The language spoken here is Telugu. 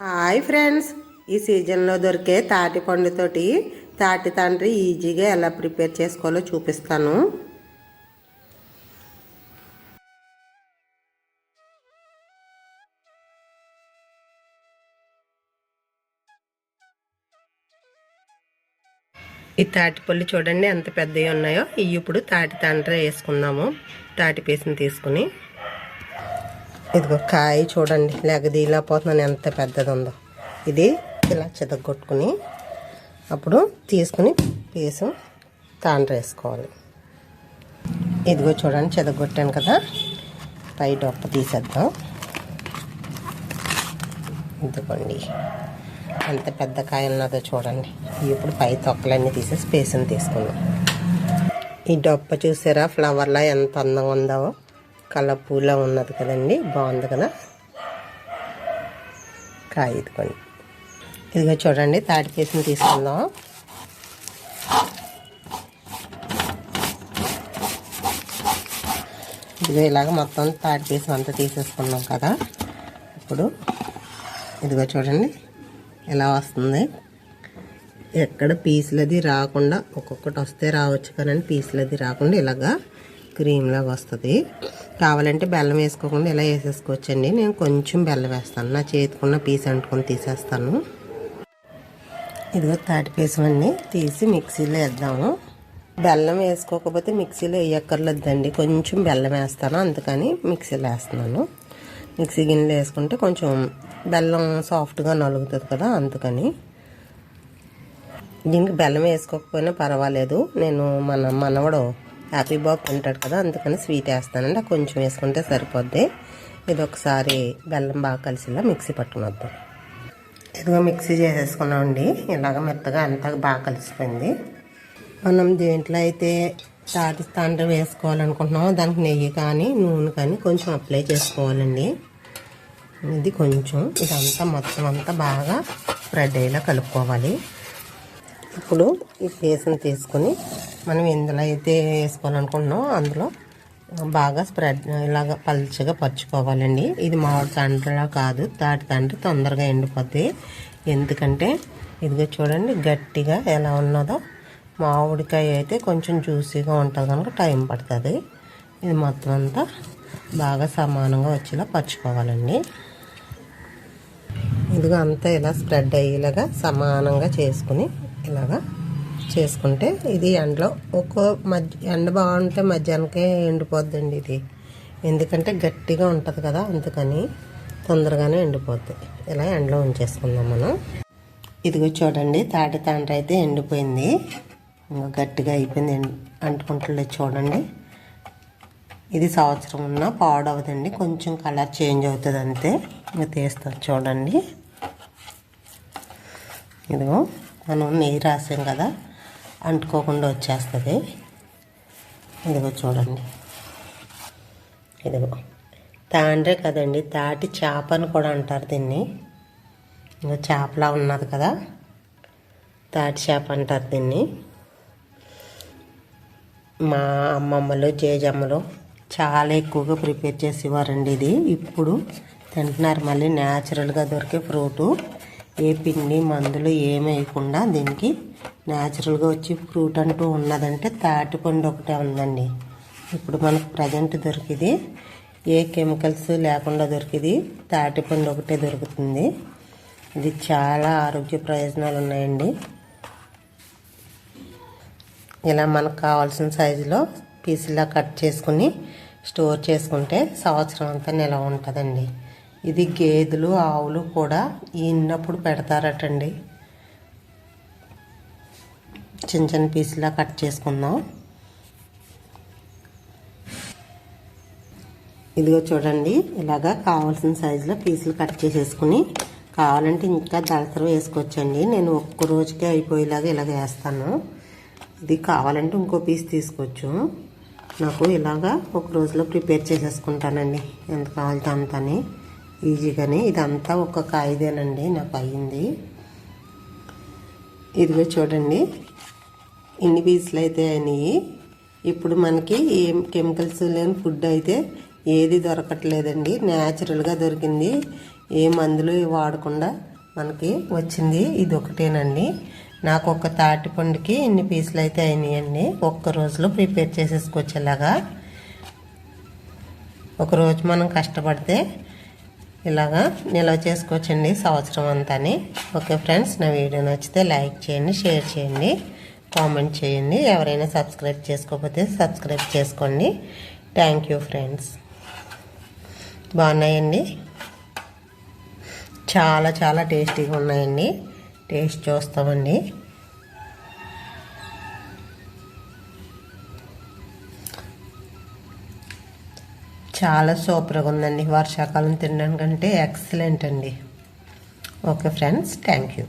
హాయ్ ఫ్రెండ్స్ ఈ సీజన్లో దొరికే తాటి పండుతోటి తాటి తండ్రి ఈజీగా ఎలా ప్రిపేర్ చేసుకోవాలో చూపిస్తాను. ఈ తాటిపళ్ళు చూడండి ఎంత పెద్దవి ఉన్నాయో. ఇవి ఇప్పుడు తాటి తండ్రి వేసుకుందాము. తాటి పీసుని తీసుకుని ఇదిగో కాయ చూడండి లెగదీలా పోతున్నాను ఎంత పెద్దది ఉందో ఇది ఇలా చితగొట్టుకుని అప్పుడు తీసుకుని పీసు తాండ్ర వేసుకోవాలి. ఇదిగో చూడండి చెదగొట్టాను కదా. పై డొప్ప తీసేద్దాం. ఇదిగోండి ఎంత పెద్ద కాయ ఉన్నదో చూడండి. ఇప్పుడు పై తొక్కలన్నీ తీసేసి పేసుని తీసుకున్నాం ఈ డొప్ప చూసారా ఫ్లవర్లా ఎంత అందంగా ఉందో. కలర్ పూలా ఉన్నది కదండి బాగుంది కదా? కాయ ఇదిగోండి. ఇదిగో చూడండి తాటి పీసుని తీసుకుందాం. ఇదిగో ఇలాగ మొత్తం తాటి పీసు అంతా తీసేసుకున్నాం కదా. ఇప్పుడు ఇదిగో చూడండి ఎలా వస్తుంది? ఎక్కడ పీసులది రాకుండా ఒక్కొక్కటి వస్తే రావచ్చు కానీ పీసులది రాకుండా ఇలాగా క్రీమ్ లాగా వస్తుంది. కావాలంటే బెల్లం వేసుకోకుండా ఇలా వేసేసుకోవచ్చండి. నేను కొంచెం బెల్లం వేస్తాను. నా చేతికున్న పీస్ అంటుకొని తీసేస్తాను. ఇదిగో తాటి పీసమన్నీ తీసి మిక్సీలో వేద్దాము. బెల్లం వేసుకోకపోతే మిక్సీలో వేయక్కర్లేదండి. కొంచెం బెల్లం వేస్తాను. అందుకని మిక్సీలో వేస్తున్నాను. మిక్సీ గిన్నెలో వేసుకుంటే కొంచెం బెల్లం సాఫ్ట్గా నలుగుతుంది కదా అందుకని. దీనికి బెల్లం వేసుకోకపోయినా పర్వాలేదు. నేను మన మనవడు హ్యాపీ బాబు ఉంటాడు కదా అందుకని స్వీట్ వేస్తానండి. కొంచెం వేసుకుంటే సరిపోద్ది. ఇది ఒకసారి బెల్లం బాగా కలిసిలా మిక్సీ పట్టుకుని వద్దాం ఇదిగో మిక్సీ చేసేసుకున్నామండి. ఇలాగ మెత్తగా అంతా బాగా కలిసిపోయింది. మనం దేంట్లో అయితే తాటి తండ్రి వేసుకోవాలనుకుంటున్నామో దానికి నెయ్యి కానీ నూనె కానీ కొంచెం అప్లై చేసుకోవాలండి. ఇది కొంచెం ఇదంతా మొత్తం అంతా బాగా స్ప్రెడ్ అయ్యేలా కలుపుకోవాలి. ఇప్పుడు ఈ పేస్ట్ని తీసుకొని మనం ఎందులో అయితే వేసుకోవాలనుకుంటున్నామో అందులో బాగా స్ప్రెడ్ ఇలాగ పల్చగా పరుచుకోవాలండి. ఇది మామిడి తండ్రిలా కాదు తాటి తండ్రి తొందరగా ఎండిపోద్ది. ఎందుకంటే ఇదిగో చూడండి గట్టిగా ఎలా ఉన్నదో. మామిడికాయ అయితే కొంచెం జ్యూసీగా ఉంటుంది కనుక టైం పడుతుంది. ఇది మొత్తం అంతా బాగా సమానంగా వచ్చేలా పరుచుకోవాలండి. ఇదిగో అంతా ఇలా స్ప్రెడ్ అయ్యేలాగా సమానంగా చేసుకుని ఇలాగా చేసుకుంటే ఇది ఎండలో ఒక్కో మధ్య ఎండ బాగుంటే మధ్యాహ్నకే ఎండిపోద్దండి ఇది. ఎందుకంటే గట్టిగా ఉంటుంది కదా అందుకని తొందరగానే ఎండిపోద్ది. ఇలా ఎండలో ఉంచేసుకుందాం మనం. ఇదిగో చూడండి తాటి తాండ్ర అయితే ఎండిపోయింది. ఇంకా గట్టిగా అయిపోయింది అంటుకుంటలేదు చూడండి. ఇది సంవత్సరం ఉన్న పాడవదండి కొంచెం కలర్ చేంజ్ అవుతుంది అంతే. ఇంకా తీస్తాం చూడండి. ఇదిగో మనం నెయ్యి రాసాం కదా అంటుకోకుండా వచ్చేస్తుంది. ఇదిగో చూడండి. ఇదిగో. తాండ్రే కదండి తాటి చేప అని కూడా అంటారు దీన్ని. ఇంకా చేపలా ఉన్నది కదా. తాటి చేప అంటారు దీన్ని. మా అమ్మమ్మలు జేజమ్మలు చాలా ఎక్కువగా ప్రిపేర్ చేసేవారండి ఇది. ఇప్పుడు తింటున్నారు మళ్ళీ న్యాచురల్గా దొరికే ఫ్రూటు. ఏ పిండి మందులు ఏమేయకుండా దీనికి న్యాచురల్గా వచ్చి ఫ్రూట్ అంటూ ఉన్నదంటే తాటిపండు ఒకటే ఉందండి. ఇప్పుడు మనకు ప్రజెంట్ దొరికింది. ఏ కెమికల్స్ లేకుండా దొరికింది. తాటిపండు ఒకటే దొరుకుతుంది. ఇది చాలా ఆరోగ్య ప్రయోజనాలు ఉన్నాయండి. ఇలా మనకు కావాల్సిన సైజులో పీసులా కట్ చేసుకుని స్టోర్ చేసుకుంటే సంవత్సరం అంతా నిలవ ఉంటుందండి. ఇది గేదెలు ఆవులు కూడా ఈనప్పుడు పెడతారటండి. చిన్న చిన్న పీసులా కట్ చేసుకుందాం. ఇదిగో చూడండి ఇలాగా కావాల్సిన సైజులో పీసులు కట్ చేసేసుకుని కావాలంటే ఇంకా దళసర వేసుకోవచ్చండి. నేను ఒక్క రోజుకే అయిపోయేలాగా ఇలాగ వేస్తాను. ఇది కావాలంటే ఇంకో పీస్ తీసుకోవచ్చు. నాకు ఇలాగా ఒక రోజులో ప్రిపేర్ చేసేసుకుంటానండి. ఎంత కావాలంటే అంతని. ఈజీగానే. ఇదంతా ఒక కాయదేనండి. నాకు అయ్యింది. ఇదిగో చూడండి. ఇన్ని పీసులు అయితే అయినాయి. ఇప్పుడు మనకి ఏం కెమికల్స్ లేని ఫుడ్ అయితే ఏది దొరకట్లేదండి. న్యాచురల్గా దొరికింది. ఏ మందులు వాడకుండా మనకి వచ్చింది. ఇది ఒకటేనండి. నాకు ఒక తాటి పండుకి ఎన్ని పీసులు అయితే అయినాయండి. ఒక్క రోజులో ప్రిపేర్ చేసేసుకొచ్చేలాగా. ఒకరోజు మనం కష్టపడితే ఇలాగా నిల్వ చేసుకోవచ్చండి సంవత్సరం అంతాని. ఓకే ఫ్రెండ్స్ నా వీడియో నచ్చితే లైక్ చేయండి షేర్ చేయండి. కామెంట్ చేయండి. ఎవరైనా సబ్స్క్రైబ్ చేసుకోకపోతే సబ్స్క్రైబ్ చేసుకోండి. థ్యాంక్ యూ ఫ్రెండ్స్ బాగున్నాయండి? చాలా చాలా టేస్టీగా ఉన్నాయండి. టేస్ట్ చూస్తామండి. చాలా సూపర్గా ఉందండి. వర్షాకాలం తినడానికంటే ఎక్సలెంట్ అండి. Okay friends thank you